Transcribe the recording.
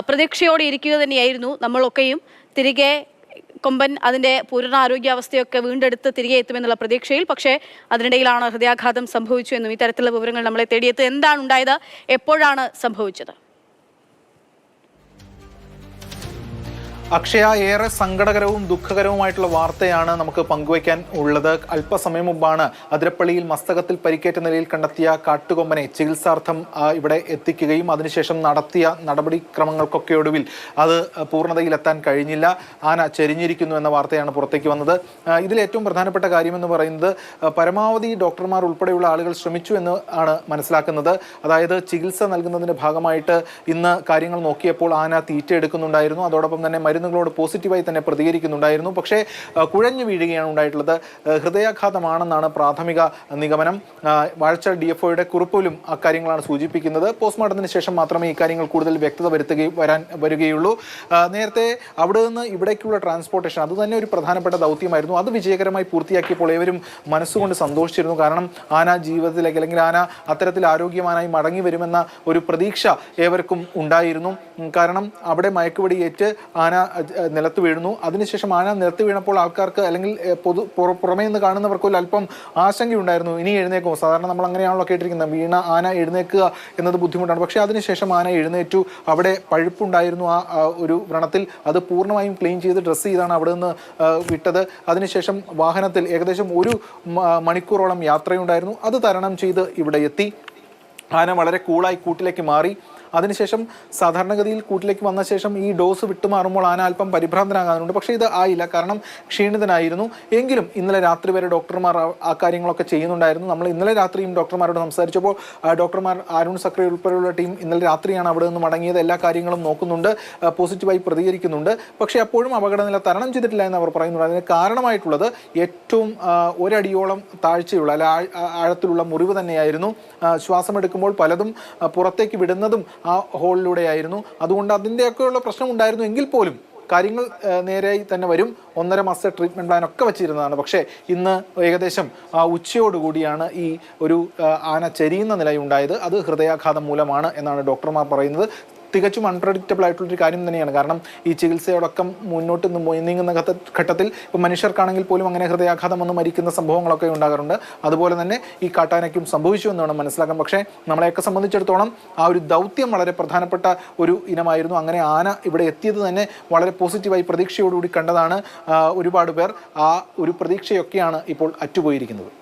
പ്രതീക്ഷയോടെ ഇരിക്കുക തന്നെയായിരുന്നു നമ്മളൊക്കെയും. തിരികെ കൊമ്പൻ അതിന്റെ പൂർണ ആരോഗ്യാവസ്ഥയൊക്കെ വീണ്ടെടുത്ത് തിരികെ എത്തുമെന്നുള്ള പ്രതീക്ഷയിൽ. പക്ഷേ അതിനിടയിലാണ് ഹൃദയാഘാതം സംഭവിച്ചു എന്നും ഇത്തരത്തിലുള്ള വിവരങ്ങൾ നമ്മളെ തേടിയെത്ത്. എന്താണ് ഉണ്ടായത്? എപ്പോഴാണ് സംഭവിച്ചത്? അക്ഷയ ഏറെ സങ്കടകരവും ദുഃഖകരവുമായിട്ടുള്ള വാർത്തയാണ് നമുക്ക് പങ്കുവയ്ക്കാൻ ഉള്ളത്. അല്പസമയം മുമ്പാണ് അതിരപ്പള്ളിയിൽ മസ്തകത്തിൽ പരിക്കേറ്റ നിലയിൽ കണ്ടെത്തിയ കാട്ടുകൊമ്പനെ ചികിത്സാർത്ഥം ഇവിടെ എത്തിക്കുകയും അതിനുശേഷം നടത്തിയ നടപടിക്രമങ്ങൾക്കൊക്കെ ഒടുവിൽ അത് പൂർണതയിലെത്താൻ കഴിഞ്ഞില്ല. ആന ചെരിഞ്ഞിരിക്കുന്നു എന്ന വാർത്തയാണ് പുറത്തേക്ക് വന്നത്. ഇതിൽ ഏറ്റവും പ്രധാനപ്പെട്ട കാര്യമെന്ന് പറയുന്നത് പരമാവധി ഡോക്ടർമാർ ഉൾപ്പെടെയുള്ള ആളുകൾ ശ്രമിച്ചു എന്ന് ആണ് മനസ്സിലാക്കുന്നത്. അതായത് ചികിത്സ നൽകുന്നതിന്റെ ഭാഗമായിട്ട് ഇന്ന് കാര്യങ്ങൾ നോക്കിയപ്പോൾ ആന തീറ്റ എടുക്കുന്നുണ്ടായിരുന്നു അതോടൊപ്പം തന്നെ മരുന്നുകളോട് പോസിറ്റീവായി തന്നെ പ്രതികരിക്കുന്നുണ്ടായിരുന്നു. പക്ഷേ കുഴഞ്ഞു വീഴുകയാണ് ഉണ്ടായിട്ടുള്ളത്. ഹൃദയാഘാതമാണെന്നാണ് പ്രാഥമിക നിഗമനം. വാഴ്ച ഡി എഫ് ഒയുടെ കുറിപ്പിലും അക്കാര്യങ്ങളാണ് സൂചിപ്പിക്കുന്നത്. പോസ്റ്റ്മോർട്ടത്തിന് ശേഷം മാത്രമേ ഇക്കാര്യങ്ങൾ കൂടുതൽ വ്യക്തത വരുത്തുകയും വരാൻ വരികയുള്ളൂ. നേരത്തെ അവിടെ നിന്ന് ഇവിടേക്കുള്ള ട്രാൻസ്പോർട്ടേഷൻ അത് തന്നെ ഒരു പ്രധാനപ്പെട്ട ദൗത്യമായിരുന്നു. അത് വിജയകരമായി പൂർത്തിയാക്കിയപ്പോൾ ഏവരും മനസ്സുകൊണ്ട് സന്തോഷിച്ചിരുന്നു. കാരണം ആന ജീവിതത്തിലേക്ക് അല്ലെങ്കിൽ ആന അത്തരത്തിൽ ആരോഗ്യവാനായി മടങ്ങി വരുമെന്ന ഒരു പ്രതീക്ഷ ഏവർക്കും ഉണ്ടായിരുന്നു. കാരണം അവിടെ മയക്കുവെടിയേറ്റ് ആന നിലത്ത് വീഴുന്നു. അതിനുശേഷം ആന നിലത്ത് വീണപ്പോൾ ആൾക്കാർക്ക് അല്ലെങ്കിൽ പൊതു പുറ- പുറമേ നിന്ന് കാണുന്നവർക്ക് ഒരു അല്പം ആശങ്കയുണ്ടായിരുന്നു. ഇനി എഴുന്നേക്കുമോ സാധാരണ നമ്മൾ അങ്ങനെയാണല്ലോ കേട്ടിരിക്കുന്നത്. വീണ ആന എഴുന്നേക്കുക എന്നത് ബുദ്ധിമുട്ടാണ്. പക്ഷേ അതിനുശേഷം ആന എഴുന്നേറ്റു. അവിടെ പഴുപ്പുണ്ടായിരുന്നു ആ ഒരു വ്രണത്തിൽ. അത് പൂർണമായും ക്ലീൻ ചെയ്ത് ഡ്രസ്സ് ചെയ്താണ് അവിടെ നിന്ന് വിട്ടത്. അതിനുശേഷം വാഹനത്തിൽ ഏകദേശം ഒരു മണിക്കൂറോളം യാത്രയുണ്ടായിരുന്നു. അത് തരണം ചെയ്ത് ഇവിടെ എത്തി. ആന വളരെ കൂളായി കൂട്ടിലേക്ക് മാറി. അതിനുശേഷം സാധാരണഗതിയിൽ കൂട്ടിലേക്ക് വന്ന ശേഷം ഈ ഡോസ് വിട്ടുമാറുമ്പോൾ ആന അല്പം പരിഭ്രാന്തനാകാറുണ്ട്. പക്ഷേ ഇത് ആയില്ല. കാരണം ക്ഷീണിതനായിരുന്നു. എങ്കിലും ഇന്നലെ രാത്രി വരെ ഡോക്ടർമാർ ആ- കാര്യങ്ങളൊക്കെ ചെയ്യുന്നുണ്ടായിരുന്നു. നമ്മൾ ഇന്നലെ രാത്രിയും ഡോക്ടർമാരോട് സംസാരിച്ചപ്പോൾ ഡോക്ടർമാർ അരുൺ സക്രി ഉൾപ്പെടെയുള്ള ടീം ഇന്നലെ രാത്രിയാണ് അവിടെ നിന്ന് മടങ്ങിയത്. എല്ലാ കാര്യങ്ങളും നോക്കുന്നുണ്ട്. പോസിറ്റീവായി പ്രതികരിക്കുന്നുണ്ട്. പക്ഷേ അപ്പോഴും അപകടനില തരണം ചെയ്തിട്ടില്ല എന്ന് അവർ പറയുന്നുണ്ട്. അതിന് കാരണമായിട്ടുള്ളത് ഏറ്റവും ഒരടിയോളം താഴ്ചയുള്ള അല്ല ആഴത്തിലുള്ള മുറിവ് തന്നെയായിരുന്നു. ശ്വാസമെടുക്കുമ്പോൾ പലതും പുറത്തേക്ക് വിടുന്നതും ആ ഹോളിലൂടെയായിരുന്നു. അതുകൊണ്ട് അതിന്റെയൊക്കെയുള്ള പ്രശ്നം ഉണ്ടായിരുന്നു എങ്കിൽ പോലും കാര്യങ്ങൾ നേരായി നേരെയായി തന്നെ വരും. ഒന്നര മാസത്തെ ട്രീറ്റ്മെന്റ് പ്ലാൻ ഒക്കെ വെച്ചിരുന്നതാണ്. പക്ഷേ ഇന്ന് ഏകദേശം ആ, ഉച്ചയോടുകൂടിയാണ് ഈ ഒരു ആന ചെരിയുന്ന നിലയുണ്ടായത്. അത് ഹൃദയാഘാതം മൂലമാണ് എന്നാണ് ഡോക്ടർമാർ പറയുന്നത്. തികച്ചും അൺപ്രഡിക്റ്റബിൾ ആയിട്ടുള്ളൊരു കാര്യം തന്നെയാണ്. കാരണം ഈ ചികിത്സയോടൊപ്പം മുന്നോട്ട് നീങ്ങുന്ന ഘട്ടത്തിൽ ഇപ്പോൾ മനുഷ്യർക്കാണെങ്കിൽ പോലും അങ്ങനെ ഹൃദയാഘാതം വന്ന് മരിക്കുന്ന സംഭവങ്ങളൊക്കെ ഉണ്ടാകാറുണ്ട്. അതുപോലെ തന്നെ ഈ കാട്ടാനയ്ക്കും സംഭവിച്ചു എന്ന് വേണം മനസ്സിലാക്കാൻ. പക്ഷേ നമ്മളെയൊക്കെ സംബന്ധിച്ചിടത്തോളം ആ ഒരു ദൗത്യം വളരെ പ്രധാനപ്പെട്ട ഒരു ഇനമായിരുന്നു. അങ്ങനെ ആന ഇവിടെ എത്തിയത് തന്നെ വളരെ പോസിറ്റീവായി പ്രതീക്ഷയോടുകൂടി കണ്ടതാണ് ഒരുപാട് പേർ ആ ഒരു പ്രതീക്ഷയൊക്കെയാണ് ഇപ്പോൾ അറ്റുപോയിരിക്കുന്നത്.